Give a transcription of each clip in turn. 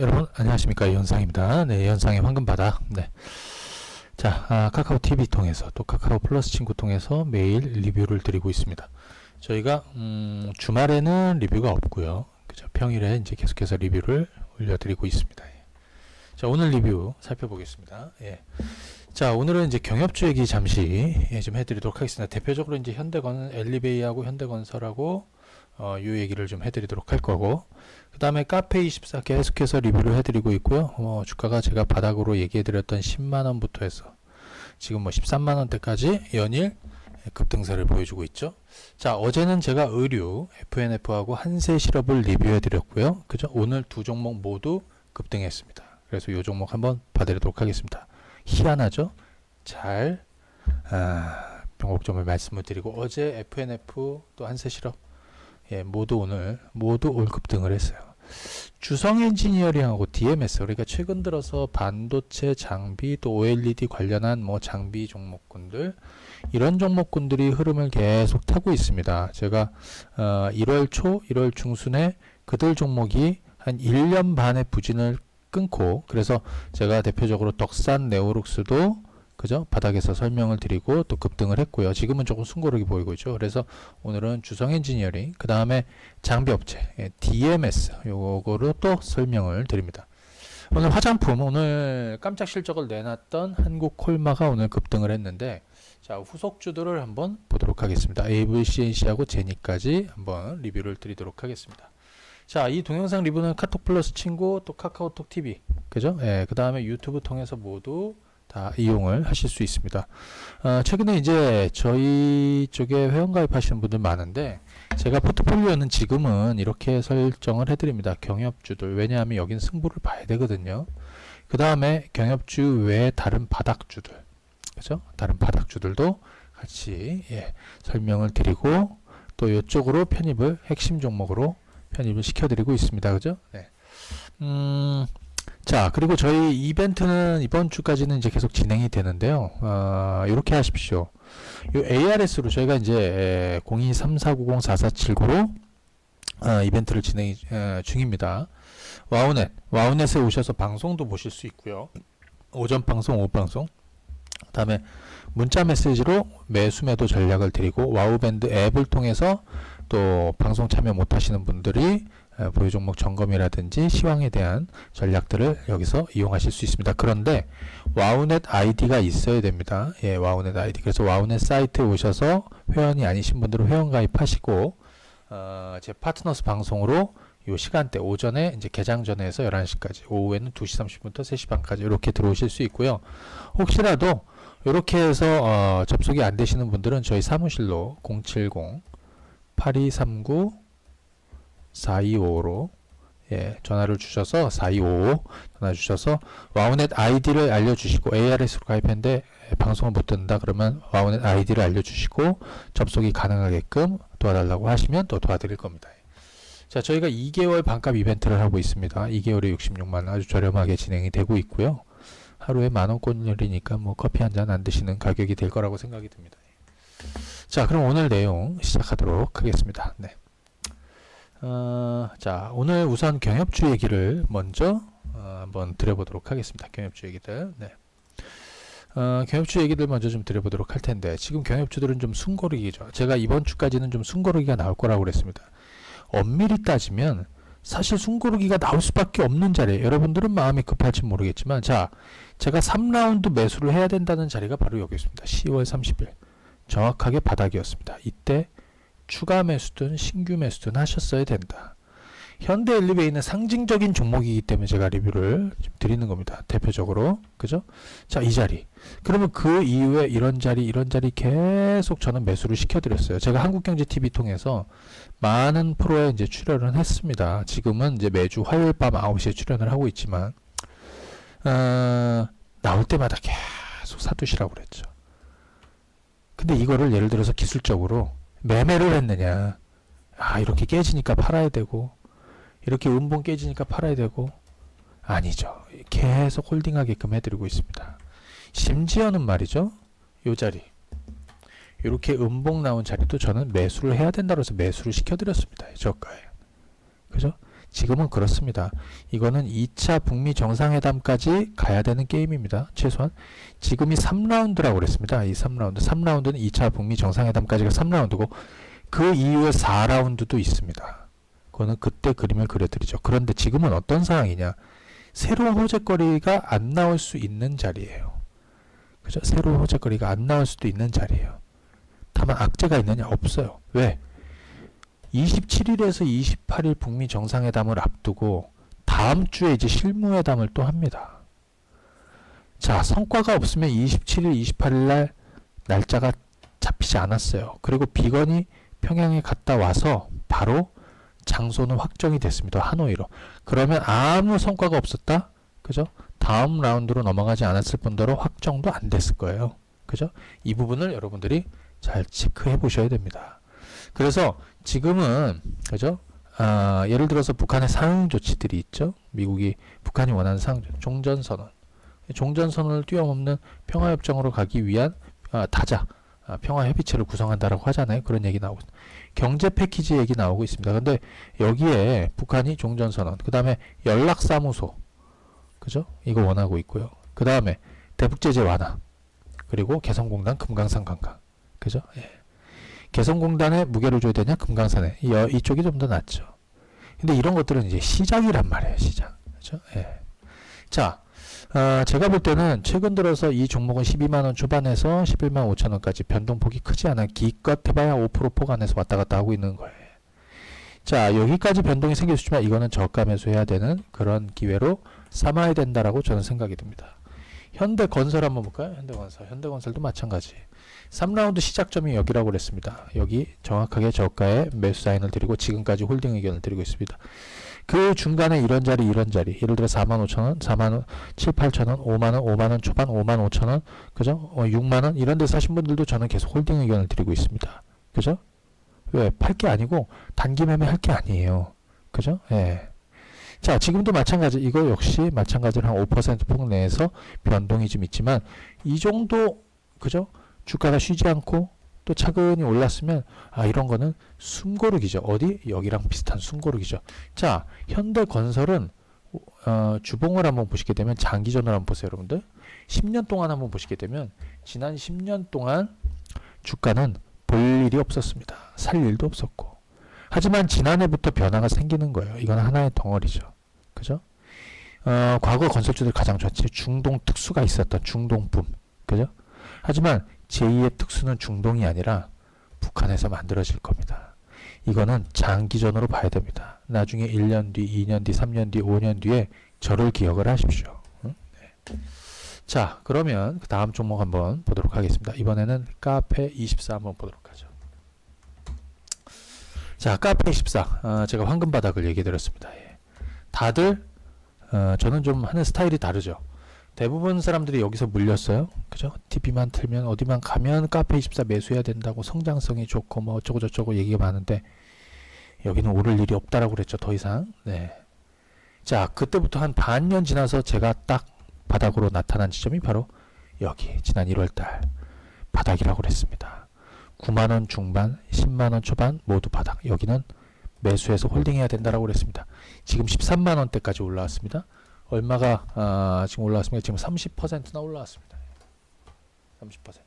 여러분 안녕하십니까 연상입니다. 네, 연상의 황금바다. 네. 자, 아, 카카오 TV 통해서 또 카카오 플러스 친구 통해서 매일 리뷰를 드리고 있습니다. 저희가 음, 주말에는 리뷰가 없고요. 그죠? 평일에 이제 계속해서 리뷰를 올려드리고 있습니다. 예. 자, 오늘 리뷰 살펴보겠습니다. 예. 자, 오늘은 이제 경협주 얘기 잠시 예, 좀 해드리도록 하겠습니다. 대표적으로 이제 현대건 엘리베이하고 현대건설하고 어, 요 얘기를 좀 해드리도록 할 거고 그 다음에 카페24 계속해서 리뷰를 해드리고 있고요. 어, 주가가 제가 바닥으로 얘기해드렸던 10만원부터 해서 지금 뭐 13만원대까지 연일 급등세를 보여주고 있죠. 자 어제는 제가 의류 FNF하고 한세 실업을 리뷰해드렸고요. 그죠 오늘 두 종목 모두 급등했습니다. 그래서 요 종목 한번 봐드리도록 하겠습니다. 희한하죠? 잘 아, 변곡점을 말씀을 드리고 어제 FNF 또 한세 실업 예, 모두 오늘 모두 올 급등을 했어요. 주성 엔지니어링하고 DMS 그러니까 최근 들어서 반도체 장비 또 OLED 관련한 뭐 장비 종목군들 이런 종목군들이 흐름을 계속 타고 있습니다. 제가 어, 1월 초, 1월 중순에 그들 종목이 한 1년 반의 부진을 끊고 그래서 제가 대표적으로 덕산 네오룩스도 그죠? 바닥에서 설명을 드리고 또 급등을 했고요. 지금은 조금 숨고르기 보이고 있죠. 그래서 오늘은 주성 엔지니어링, 그 다음에 장비 업체, 예, DMS, 요거로 또 설명을 드립니다. 오늘 화장품, 오늘 깜짝 실적을 내놨던 한국 콜마가 오늘 급등을 했는데, 자, 후속주들을 한번 보도록 하겠습니다. AVCNC하고 제니까지 한번 리뷰를 드리도록 하겠습니다. 자, 이 동영상 리뷰는 카톡 플러스 친구, 또 카카오톡 TV, 그죠? 예, 그 다음에 유튜브 통해서 모두 다 이용을 하실 수 있습니다. 어, 최근에 이제 저희 쪽에 회원가입 하시는 분들 많은데 제가 포트폴리오는 지금은 이렇게 설정을 해드립니다. 경협주들 왜냐하면 여긴 승부를 봐야 되거든요. 그 다음에 경협주 외에 다른 바닥주들 그죠? 다른 바닥주들도 같이 예, 설명을 드리고 또 이쪽으로 편입을 핵심 종목으로 편입을 시켜드리고 있습니다. 그죠? 네. 음, 자, 그리고 저희 이벤트는 이번 주까지는 이제 계속 진행이 되는데요. 어, 이렇게 하십시오. 이 ARS로 저희가 이제 0234904479로 어, 이벤트를 진행 어, 중입니다. 와우넷, 와우넷에 오셔서 방송도 보실 수 있고요. 오전 방송, 오후 방송. 그 다음에 문자 메시지로 매수 매도 전략을 드리고 와우밴드 앱을 통해서 또 방송 참여 못 하시는 분들이 보유 종목 점검이라든지 시황에 대한 전략들을 여기서 이용하실 수 있습니다. 그런데 와우넷 아이디가 있어야 됩니다. 예, 와우넷 아이디. 그래서 와우넷 사이트에 오셔서 회원이 아니신 분들은 회원 가입하시고 어, 제 파트너스 방송으로 요 시간대 오전에 이제 개장 전에 해서 11시까지 오후에는 2시 30분부터 3시 반까지 이렇게 들어오실 수 있고요. 혹시라도 이렇게 해서 어, 접속이 안 되시는 분들은 저희 사무실로 070 8239 4255로 예, 전화를 주셔서 4255 전화 주셔서 와우넷 아이디를 알려주시고 ARS로 가입했는데 방송을 못 듣는다 그러면 와우넷 아이디를 알려주시고 접속이 가능하게끔 도와달라고 하시면 또 도와드릴 겁니다. 자 저희가 2개월 반값 이벤트를 하고 있습니다. 2개월에 66만 아주 저렴하게 진행이 되고 있고요. 하루에 만원권이니까 뭐 커피 한 잔 안 드시는 가격이 될 거라고 생각이 듭니다. 자 그럼 오늘 내용 시작하도록 하겠습니다. 네. 어, 자, 오늘 우선 경협주 얘기를 먼저 어, 한번 드려보도록 하겠습니다. 경협주 얘기들. 네. 어, 경협주 얘기들 먼저 좀 드려보도록 할 텐데 지금 경협주들은 좀 숨고르기죠. 제가 이번 주까지는 좀 숨고르기가 나올 거라고 그랬습니다. 엄밀히 따지면 사실 숨고르기가 나올 수밖에 없는 자리에 여러분들은 마음이 급할지 모르겠지만 자 제가 3라운드 매수를 해야 된다는 자리가 바로 여기 있습니다. 10월 30일 정확하게 바닥이었습니다. 이때 추가 매수든 신규 매수든 하셨어야 된다. 현대 엘리베이는 상징적인 종목이기 때문에 제가 리뷰를 드리는 겁니다. 대표적으로. 그죠? 자, 이 자리. 그러면 그 이후에 이런 자리, 이런 자리 계속 저는 매수를 시켜드렸어요. 제가 한국경제TV 통해서 많은 프로에 이제 출연을 했습니다. 지금은 이제 매주 화요일 밤 9시에 출연을 하고 있지만, 어, 나올 때마다 계속 사두시라고 그랬죠. 근데 이거를 예를 들어서 기술적으로 매매를 했느냐. 아, 이렇게 깨지니까 팔아야 되고, 이렇게 음봉 깨지니까 팔아야 되고, 아니죠. 계속 홀딩하게끔 해드리고 있습니다. 심지어는 말이죠. 요 자리. 이렇게 음봉 나온 자리도 저는 매수를 해야 된다고 해서 매수를 시켜드렸습니다. 저가에. 그죠? 지금은 그렇습니다. 이거는 2차 북미 정상회담까지 가야 되는 게임입니다. 최소한 지금이 3라운드라고 그랬습니다. 이 3라운드. 3라운드는 2차 북미 정상회담까지가 3라운드고 그 이후에 4라운드도 있습니다. 그거는 그때 그림을 그려드리죠. 그런데 지금은 어떤 상황이냐? 새로운 호재거리가 안 나올 수 있는 자리예요. 그죠? 새로운 호재거리가 안 나올 수도 있는 자리예요. 다만 악재가 있느냐? 없어요. 왜? 27일에서 28일 북미 정상회담을 앞두고 다음 주에 이제 실무회담을 또 합니다. 자, 성과가 없으면 27일, 28일 날 날짜가 잡히지 않았어요. 그리고 비건이 평양에 갔다 와서 바로 장소는 확정이 됐습니다. 하노이로. 그러면 아무 성과가 없었다? 그죠? 다음 라운드로 넘어가지 않았을 뿐더러 확정도 안 됐을 거예요. 그죠? 이 부분을 여러분들이 잘 체크해 보셔야 됩니다. 그래서 지금은 그죠? 아, 예를 들어서 북한의 상응 조치들이 있죠. 미국이 북한이 원하는 상응 종전 선언, 종전 선언을 뛰어넘는 평화 협정으로 가기 위한 아, 다자 아, 평화 협의체를 구성한다라고 하잖아요. 그런 얘기 나오고. 경제 패키지 얘기 나오고 있습니다. 근데 여기에 북한이 종전 선언, 그 다음에 연락 사무소, 그죠? 이거 원하고 있고요. 그 다음에 대북 제재 완화, 그리고 개성공단 금강산 관광, 그죠? 예. 개성공단에 무게를 줘야 되냐 금강산에 이, 어, 이쪽이 좀 더 낫죠. 근데 이런 것들은 이제 시작이란 말이에요. 시작. 그죠? 예. 자, 어, 제가 볼 때는 최근 들어서 이 종목은 12만 원 초반에서 11만 5천 원까지 변동폭이 크지 않아 기껏 해봐야 5% 포간에서 왔다 갔다 하고 있는 거예요. 자, 여기까지 변동이 생길 수 있지만 이거는 저가 매수해야 되는 그런 기회로 삼아야 된다라고 저는 생각이 듭니다. 현대건설 한번 볼까요? 현대건설. 현대건설도 마찬가지. 3라운드 시작점이 여기라고 그랬습니다. 여기 정확하게 저가에 매수 사인을 드리고 지금까지 홀딩 의견을 드리고 있습니다. 그 중간에 이런 자리 이런 자리 예를 들어 4만 5천 원, 4만 원, 7, 8천 원, 5만 원, 5만 원 초반 5만 5천 원, 그죠? 어, 6만 원 이런 데 사신 분들도 저는 계속 홀딩 의견을 드리고 있습니다. 그죠? 왜? 팔 게 아니고 단기 매매 할 게 아니에요. 그죠? 예. 자, 지금도 마찬가지. 이거 역시 마찬가지로 한 5%폭 내에서 변동이 좀 있지만 이 정도 그죠? 주가가 쉬지 않고 또 차근히 올랐으면 아 이런 거는 숨고르기죠. 어디? 여기랑 비슷한 숨고르기죠. 자, 현대건설은 어, 주봉을 한번 보시게 되면 장기전을 한번 보세요, 여러분들. 10년 동안 한번 보시게 되면 지난 10년 동안 주가는 볼 일이 없었습니다. 살 일도 없었고. 하지만 지난해부터 변화가 생기는 거예요. 이건 하나의 덩어리죠. 그죠? 어, 과거 건설주들 가장 좋았지. 중동 특수가 있었던 중동붐. 그죠? 하지만 제2의 특수는 중동이 아니라 북한에서 만들어질 겁니다. 이거는 장기전으로 봐야 됩니다. 나중에 1년 뒤, 2년 뒤, 3년 뒤, 5년 뒤에 저를 기억을 하십시오. 응? 네. 자, 그러면 그 다음 종목 한번 보도록 하겠습니다. 이번에는 카페 24 한번 보도록 하죠. 자, 카페 24. 어, 제가 황금 바닥을 얘기 드렸습니다. 예. 다들 어, 저는 좀 하는 스타일이 다르죠. 대부분 사람들이 여기서 물렸어요. 그죠? TV만 틀면 어디만 가면 카페 24 매수해야 된다고 성장성이 좋고 뭐 어쩌고 저쩌고 얘기가 많은데 여기는 오를 일이 없다라고 그랬죠. 더 이상. 네. 자, 그때부터 한 반년 지나서 제가 딱 바닥으로 나타난 지점이 바로 여기 지난 1월 달 바닥이라고 그랬습니다. 9만 원 중반, 10만 원 초반 모두 바닥. 여기는 매수해서 홀딩해야 된다라고 그랬습니다. 지금 13만 원대까지 올라왔습니다. 얼마가 아, 지금 올라왔습니까? 지금 30%나 올라왔습니다. 30%나.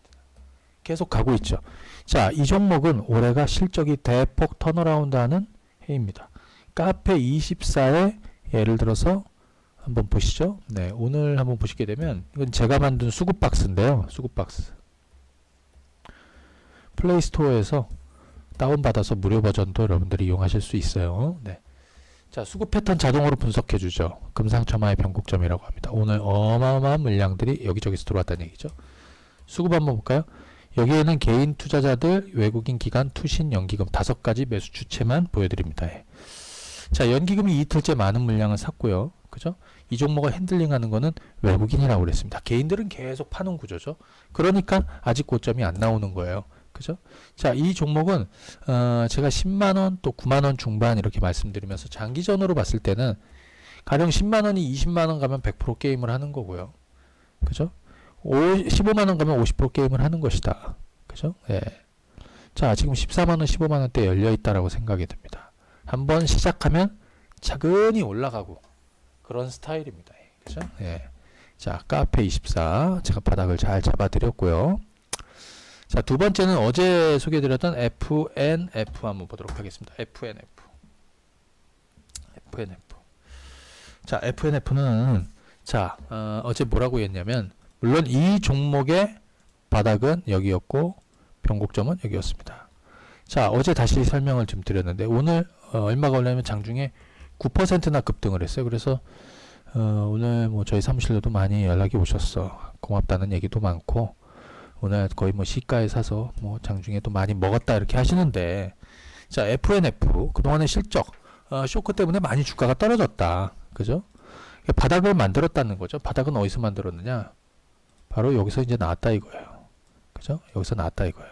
계속 가고 있죠. 자, 이 종목은 올해가 실적이 대폭 턴어라운드하는 해입니다. 카페 24에 예를 들어서 한번 보시죠. 네, 오늘 한번 보시게 되면 이건 제가 만든 수급 박스인데요. 수급 박스. 플레이스토어에서 다운받아서 무료 버전도 여러분들이 이용하실 수 있어요. 네. 자, 수급 패턴 자동으로 분석해 주죠. 금상첨화의 변곡점이라고 합니다. 오늘 어마어마한 물량들이 여기저기서 들어왔다는 얘기죠. 수급 한번 볼까요? 여기에는 개인 투자자들, 외국인 기관, 투신, 연기금 다섯 가지 매수 주체만 보여드립니다. 예. 자, 연기금이 이틀째 많은 물량을 샀고요. 그죠? 이 종목을 핸들링하는 거는 외국인이라고 그랬습니다. 개인들은 계속 파는 구조죠. 그러니까 아직 고점이 안 나오는 거예요. 그죠? 자, 이 종목은 어, 제가 10만 원 또 9만 원 중반 이렇게 말씀드리면서 장기전으로 봤을 때는 가령 10만 원이 20만 원 가면 100% 게임을 하는 거고요. 그죠? 15만 원 가면 50% 게임을 하는 것이다. 그죠? 예. 자, 지금 14만 원, 15만 원대 열려 있다라고 생각이 듭니다. 한번 시작하면 차근히 올라가고 그런 스타일입니다. 그죠? 예. 자, 카페 24 제가 바닥을 잘 잡아 드렸고요. 자, 두 번째는 어제 소개해드렸던 FNF 한번 보도록 하겠습니다. FNF. FNF. 자, FNF는 자, 어, 어제 뭐라고 했냐면 물론 이 종목의 바닥은 여기였고 변곡점은 여기였습니다. 자, 어제 다시 설명을 좀 드렸는데 오늘 어, 얼마가 올라면 장중에 9%나 급등을 했어요. 그래서 어, 오늘 뭐 저희 사무실로도 많이 연락이 오셨어. 고맙다는 얘기도 많고 오늘 거의 뭐 시가에 사서 뭐 장중에 또 많이 먹었다 이렇게 하시는데 자 FNF 그동안의 실적 어, 쇼크 때문에 많이 주가가 떨어졌다. 그죠? 바닥을 만들었다는 거죠. 바닥은 어디서 만들었느냐? 바로 여기서 이제 나왔다 이거예요. 그죠? 여기서 나왔다 이거예요.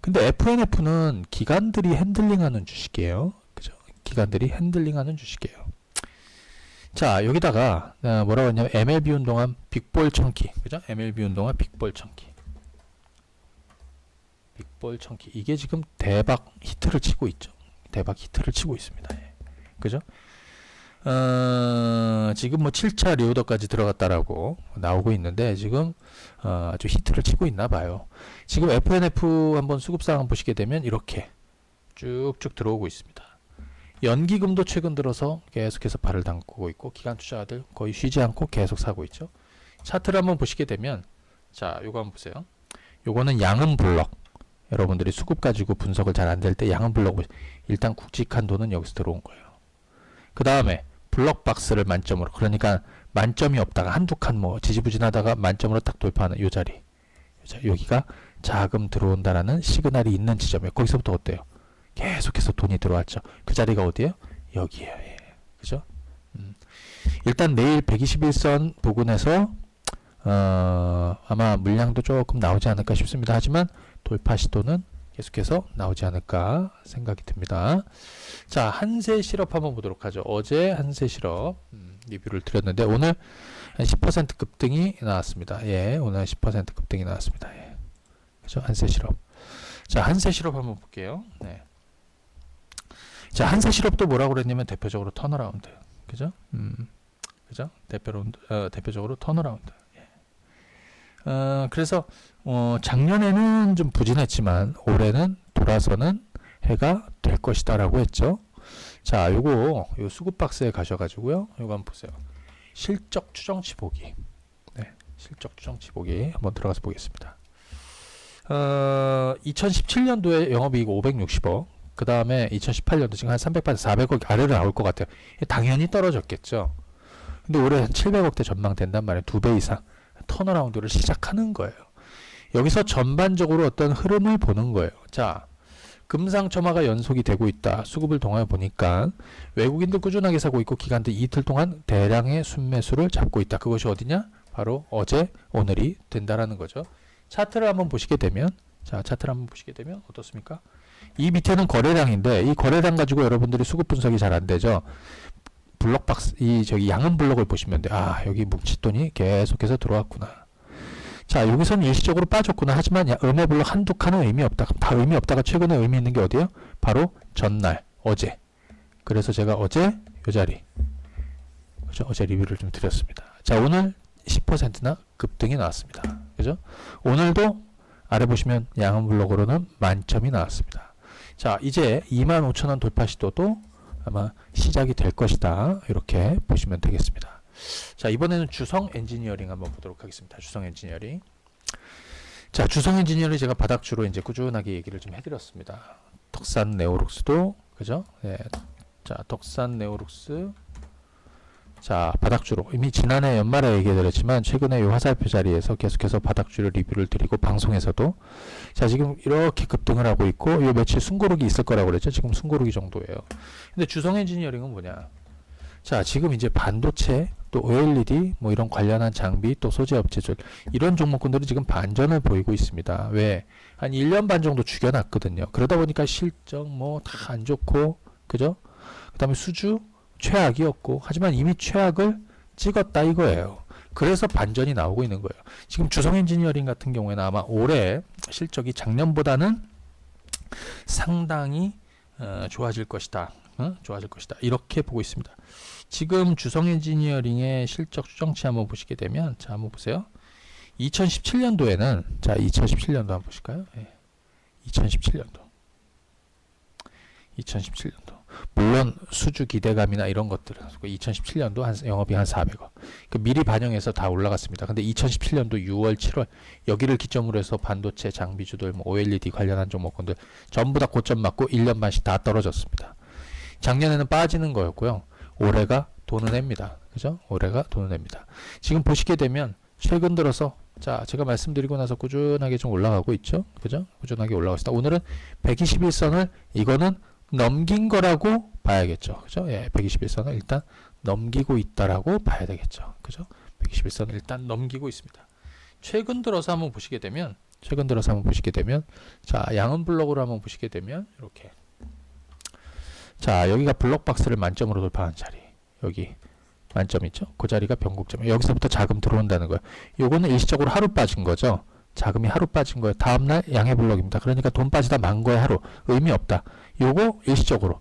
근데 FNF는 기관들이 핸들링하는 주식이에요. 그죠? 기관들이 핸들링하는 주식이에요. 자, 여기다가 어, 뭐라고 했냐면 MLB 운동한 빅볼 청기. 그죠? MLB 운동한 빅볼 청기. 빅볼 청기. 이게 지금 대박 히트를 치고 있죠. 대박 히트를 치고 있습니다. 예. 그죠? 어, 지금 뭐 7차 리오더까지 들어갔다라고 나오고 있는데 지금 어, 아주 히트를 치고 있나 봐요. 지금 FNF 한번 수급 상황 보시게 되면 이렇게 쭉쭉 들어오고 있습니다. 연기금도 최근 들어서 계속해서 발을 담그고 있고 기관 투자자들 거의 쉬지 않고 계속 사고 있죠. 차트를 한번 보시게 되면 자, 요거 한번 보세요. 요거는 양은 블럭. 여러분들이 수급 가지고 분석을 잘 안 될 때 양은 보시- 일단 굵직한 돈은 여기서 들어온 거예요. 그 다음에 블럭 박스를 만점으로 그러니까 만점이 없다가 한두 칸 뭐 지지부진하다가 만점으로 딱 돌파하는 요 자리. 여기가 자금 들어온다라는 시그널이 있는 지점이에요. 거기서부터 어때요? 계속해서 돈이 들어왔죠. 그 자리가 어디예요? 여기에요. 예. 그죠? 음. 일단 내일 121선 부근에서 어, 아마 물량도 조금 나오지 않을까 싶습니다. 하지만 돌파 시도는 계속해서 나오지 않을까 생각이 듭니다. 자, 한세 실업 한번 보도록 하죠. 어제 한세 실업 음, 리뷰를 드렸는데 오늘 한 10% 급등이 나왔습니다. 예, 오늘 10% 급등이 나왔습니다. 예. 그죠? 한세 실업. 자, 한세 실업 한번 볼게요. 네. 자, 한세 실업도 뭐라고 그랬냐면 대표적으로 턴어라운드. 그죠? 음. 그죠? 대표로 어, 대표적으로 턴어라운드. 예. 어, 그래서 어, 작년에는 좀 부진했지만 올해는 돌아서는 해가 될 것이다 라고 했죠. 자, 요거 요 수급 박스에 가셔 가지고요. 요거 한번 보세요. 실적 추정치 보기. 네. 실적 추정치 보기 한번 들어가서 보겠습니다. 어, 2017년도에 영업이익 560억. 그 다음에 2018년도 지금 한 300만 400억 아래로 나올 것 같아요. 당연히 떨어졌겠죠. 근데 올해 한 700억대 전망된단 말이에요. 두 배 이상 턴어라운드를 시작하는 거예요. 여기서 전반적으로 어떤 흐름을 보는 거예요. 자, 금상첨화가 연속이 되고 있다. 수급을 통해 보니까 외국인들 꾸준하게 사고 있고 기관들 이틀 동안 대량의 순매수를 잡고 있다. 그것이 어디냐? 바로 어제 오늘이 된다라는 거죠. 차트를 한번 보시게 되면 자, 차트를 한번 보시게 되면 어떻습니까? 이 밑에는 거래량인데 이 거래량 가지고 여러분들이 수급 분석이 잘 안 되죠. 블록 박스 이 저기 양은 블록을 보시면 돼. 아, 여기 뭉칫돈이 계속해서 들어왔구나. 자, 여기서는 일시적으로 빠졌구나. 하지만 야, 음의 블록 한두 칸은 의미 없다. 다 의미 없다가 최근에 의미 있는 게 어디예요? 바로 전날, 어제. 그래서 제가 어제 요 자리. 그죠? 어제 리뷰를 좀 드렸습니다. 자, 오늘 10%나 급등이 나왔습니다. 그죠? 오늘도 아래 보시면 양은 블록으로는 만점이 나왔습니다. 자, 이제 25,000원 돌파 시도도 아마 시작이 될 것이다. 이렇게 보시면 되겠습니다. 자, 이번에는 주성 엔지니어링 한번 보도록 하겠습니다. 주성 엔지니어링. 자, 주성 엔지니어링 제가 바닥주로 이제 꾸준하게 얘기를 좀 해드렸습니다. 덕산 네오룩스도 그죠? 예. 자, 덕산 네오룩스. 자, 바닥주로 이미 지난해 연말에 얘기해드렸지만 최근에 이 화살표 자리에서 계속해서 바닥주를 리뷰를 드리고 방송에서도 자 지금 이렇게 급등을 하고 있고 이 며칠 숨고르기 있을 거라고 그랬죠. 지금 숨고르기 정도예요. 근데 주성 엔지니어링은 뭐냐? 자 지금 이제 반도체 또 OLED 뭐 이런 관련한 장비 또 소재 업체들 이런 종목군들이 지금 반전을 보이고 있습니다. 왜? 한 1년 반 정도 죽여놨거든요. 그러다 보니까 실적 뭐 다 안 좋고 그죠? 그다음에 수주 최악이었고 하지만 이미 최악을 찍었다 이거예요. 그래서 반전이 나오고 있는 거예요. 지금 주성 엔지니어링 같은 경우에는 아마 올해 실적이 작년보다는 상당히 어, 좋아질 것이다. 어? 좋아질 것이다. 이렇게 보고 있습니다. 지금 주성 엔지니어링의 실적 추정치 한번 보시게 되면 자 한번 보세요. 2017년도에는 자 2017년도 한번 보실까요? 예. 2017년도 2017년도 물론 수주 기대감이나 이런 것들은 2017년도 한 영업이 한 400억 그 미리 반영해서 다 올라갔습니다. 근데 2017년도 6월 7월 여기를 기점으로 해서 반도체 장비주들 뭐 OLED 관련한 종목군들 전부 다 고점 맞고 1년 반씩 다 떨어졌습니다. 작년에는 빠지는 거였고요. 올해가 돈을 냅니다. 그죠? 올해가 돈을 냅니다. 지금 보시게 되면 최근 들어서 자 제가 말씀드리고 나서 꾸준하게 좀 올라가고 있죠. 그죠? 꾸준하게 올라가고 있다. 오늘은 121선을 이거는 넘긴 거라고 봐야겠죠. 그죠? 예, 121선을 일단 넘기고 있다라고 봐야 되겠죠. 그죠? 121선을 일단 넘기고 있습니다. 최근 들어서 한번 보시게 되면 최근 들어서 한번 보시게 되면 자 양은 블록으로 한번 보시게 되면 이렇게 자 여기가 블록 박스를 만점으로 돌파한 자리 여기 만점 있죠 그 자리가 변곡점 여기서부터 자금 들어온다는 거예요 요거는 일시적으로 하루 빠진 거죠 자금이 하루 빠진 거예요. 다음날 양의 블록입니다. 그러니까 돈 빠지다 만 거에 하루. 의미 없다. 요거 일시적으로.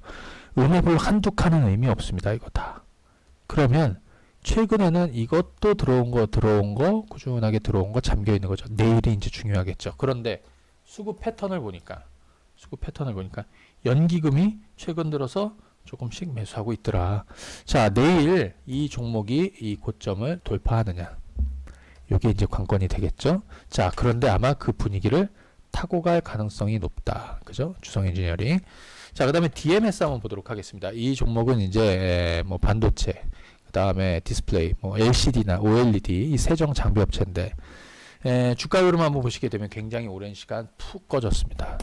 음의 블록 한두 칸은 의미 없습니다. 이거 다. 그러면 최근에는 이것도 들어온 거 들어온 거 꾸준하게 들어온 거 잠겨 있는 거죠. 내일이 이제 중요하겠죠. 그런데 수급 패턴을 보니까 수급 패턴을 보니까 연기금이 최근 들어서 조금씩 매수하고 있더라. 자, 내일 이 종목이 이 고점을 돌파하느냐. 이게 이제 관건이 되겠죠. 자, 그런데 아마 그 분위기를 타고 갈 가능성이 높다. 그죠? 주성 엔지니어링. 자, 그 다음에 DMS 한번 보도록 하겠습니다. 이 종목은 이제 뭐 반도체, 그 다음에 디스플레이, 뭐 LCD나 OLED 이 세종 장비 업체인데 에, 주가 흐름 한번 보시게 되면 굉장히 오랜 시간 푹 꺼졌습니다.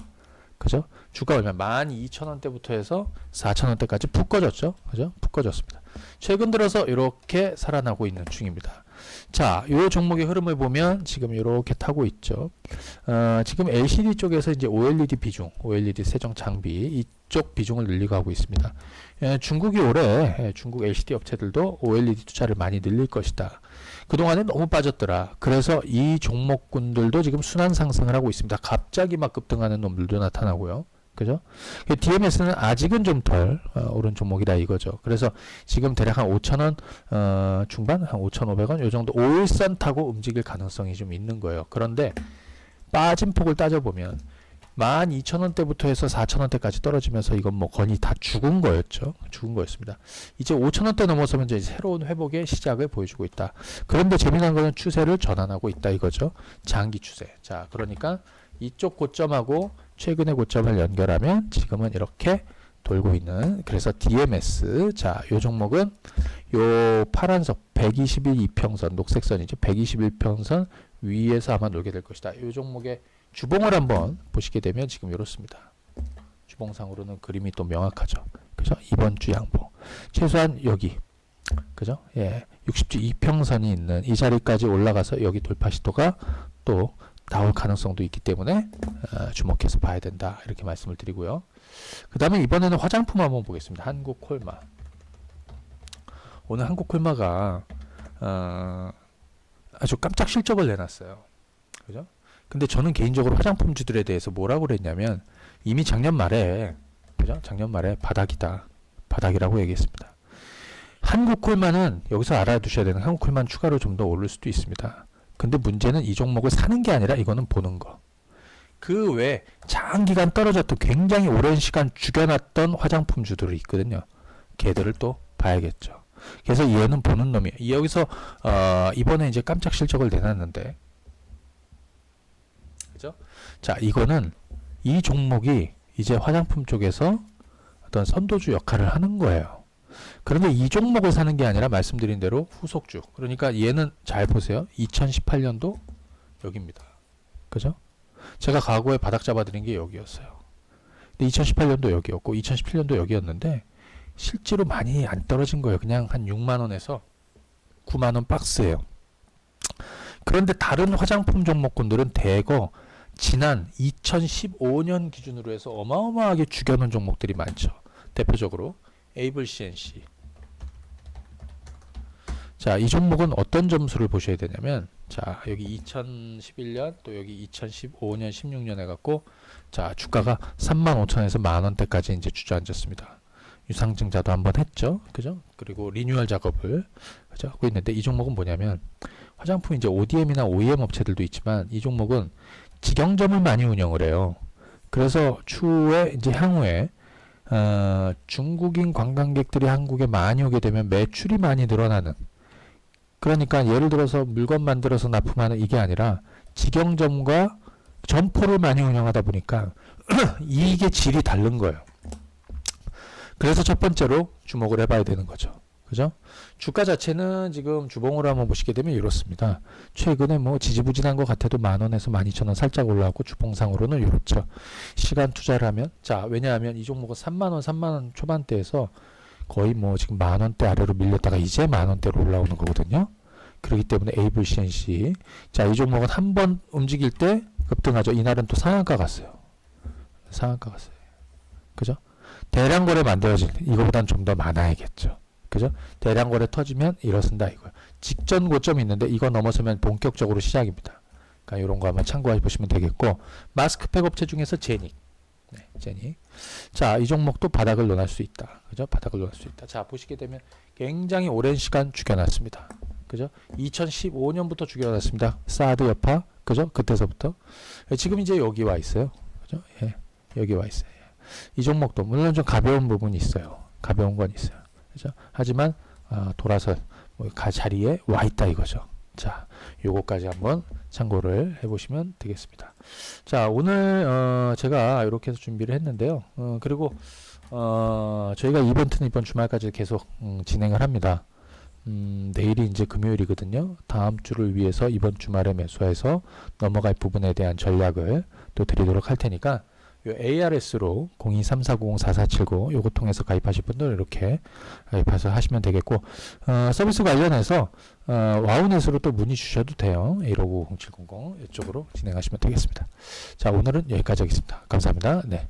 그죠? 주가 얼마? 12,000원대부터 해서 4,000원대까지 푹 꺼졌죠? 그죠? 푹 꺼졌습니다. 최근 들어서 이렇게 살아나고 있는 중입니다. 자, 요 종목의 흐름을 보면 지금 이렇게 타고 있죠. 어, 지금 LCD 쪽에서 이제 OLED 비중, OLED 세정 장비 이쪽 비중을 늘리고 하고 있습니다. 예, 중국이 올해 예, 중국 LCD 업체들도 OLED 투자를 많이 늘릴 것이다. 그동안에 너무 빠졌더라. 그래서 이 종목군들도 지금 순환 상승을 하고 있습니다. 갑자기 막 급등하는 놈들도 나타나고요. 그죠? DMS는 아직은 좀덜 어, 오른 종목이다 이거죠. 그래서 지금 대략 한 5,000원 어, 중반, 한 5,500원 요 정도 5일선 타고 움직일 가능성이 좀 있는 거예요. 그런데 빠진 폭을 따져보면 12,000원대부터 해서 4,000원대까지 떨어지면서 이건 뭐 거의 다 죽은 거였죠. 죽은 거였습니다. 이제 5,000원대 넘어서면 이제 새로운 회복의 시작을 보여주고 있다. 그런데 재미난 거는 추세를 전환하고 있다 이거죠. 장기 추세. 자, 그러니까 이쪽 고점하고 최근의 고점을 연결하면 지금은 이렇게 돌고 있는 그래서 DMS 자, 요 종목은 요 파란색 121 이평선 녹색선이죠. 121 평선 위에서 아마 놀게 될 것이다. 요 종목의 주봉을 한번 보시게 되면 지금 이렇습니다. 주봉상으로는 그림이 또 명확하죠. 그죠? 이번 주 양봉. 최소한 여기. 그죠? 예. 60주 이평선이 있는 이 자리까지 올라가서 여기 돌파 시도가 또 나올 가능성도 있기 때문에 어, 주목해서 봐야 된다. 이렇게 말씀을 드리고요. 그 다음에 이번에는 화장품 한번 보겠습니다. 한국 콜마. 오늘 한국 콜마가 어, 아주 깜짝 실적을 내놨어요. 그죠? 근데 저는 개인적으로 화장품주들에 대해서 뭐라고 그랬냐면 이미 작년 말에 그죠? 작년 말에 바닥이다. 바닥이라고 얘기했습니다. 한국콜만은 여기서 알아두셔야 되는 한국 콜만 추가로 좀 더 오를 수도 있습니다. 근데 문제는 이 종목을 사는 게 아니라 이거는 보는 거. 그 외에 장기간 떨어졌던 굉장히 오랜 시간 죽여놨던 화장품주들이 있거든요. 걔들을 또 봐야겠죠. 그래서 얘는 보는 놈이에요. 여기서 어, 이번에 이제 깜짝 실적을 내놨는데 그죠? 자, 이거는 이 종목이 이제 화장품 쪽에서 어떤 선도주 역할을 하는 거예요. 그런데 이 종목을 사는 게 아니라 말씀드린 대로 후속주. 그러니까 얘는 잘 보세요. 2018년도 여기입니다. 그죠? 제가 과거에 바닥 잡아드린 게 여기였어요. 근데 2018년도 여기였고 2017년도 여기였는데 실제로 많이 안 떨어진 거예요. 그냥 한 6만 원에서 9만 원 박스예요. 그런데 다른 화장품 종목군들은 대거 지난 2015년 기준으로 해서 어마어마하게 죽여놓은 종목들이 많죠. 대표적으로 에이블 CNC. 자, 이 종목은 어떤 점수를 보셔야 되냐면, 자, 여기 2011년, 또 여기 2015년, 16년 해 갖고, 자, 주가가 35,000에서 만 원대까지 이제 주저앉았습니다. 유상증자도 한번 했죠. 그죠? 그리고 리뉴얼 작업을 그죠? 하고 있는데 이 종목은 뭐냐면 화장품 이제 ODM이나 OEM 업체들도 있지만 이 종목은 직영점을 많이 운영을 해요. 그래서 추후에 이제 향후에 어, 중국인 관광객들이 한국에 많이 오게 되면 매출이 많이 늘어나는 그러니까 예를 들어서 물건 만들어서 납품하는 이게 아니라 직영점과 점포를 많이 운영하다 보니까 이익의 질이 다른 거예요. 그래서 첫 번째로 주목을 해봐야 되는 거죠. 그죠? 주가 자체는 지금 주봉으로 한번 보시게 되면 이렇습니다. 최근에 뭐 지지부진한 것 같아도 만 원에서 만 이천 원 살짝 올라왔고 주봉상으로는 이렇죠. 시간 투자를 하면 자 왜냐하면 이 종목은 3만 원, 3만 원 초반대에서 거의 뭐 지금 만 원대 아래로 밀렸다가 이제 만 원대로 올라오는 거거든요. 그렇기 때문에 에이블 CNC 자이 종목은 한 번 움직일 때 급등하죠. 이날은 또 상한가 갔어요. 상한가 갔어요. 그죠? 대량 거래 만들어질 때 이거보단 좀 더 많아야겠죠. 그죠? 대량 거래 터지면 일어선다 이거예요. 직전 고점이 있는데 이거 넘어서면 본격적으로 시작입니다. 그러니까 이런 거 한번 참고해 보시면 되겠고 마스크팩 업체 중에서 제닉. 네, 제닉. 자, 이 종목도 바닥을 논할 수 있다. 그죠? 바닥을 논할 수 있다. 자, 보시게 되면 굉장히 오랜 시간 죽여놨습니다. 그죠? 2015년부터 죽여놨습니다. 사드 여파. 그죠? 그때서부터. 예, 지금 이제 여기 와 있어요. 그죠? 예. 여기 와 있어요. 예. 이 종목도 물론 좀 가벼운 부분이 있어요. 가벼운 건 있어요. 그죠? 하지만 아, 돌아서 뭐가 자리에 와 있다 이거죠. 자, 요거까지 한번 참고를 해보시면 되겠습니다. 자, 오늘 어, 제가 이렇게 해서 준비를 했는데요. 어, 그리고 어, 저희가 이벤트는 이번 주말까지 계속 음, 진행을 합니다. 음, 내일이 이제 금요일이거든요. 다음 주를 위해서 이번 주말에 매수해서 넘어갈 부분에 대한 전략을 또 드리도록 할 테니까 요 ARS로 0234904479 요거 통해서 가입하실 분들 이렇게 가입해서 하시면 되겠고 어, 서비스 관련해서 어, 와우넷으로 또 문의 주셔도 돼요. 1590700 이쪽으로 진행하시면 되겠습니다. 자 오늘은 여기까지 하겠습니다. 감사합니다. 네.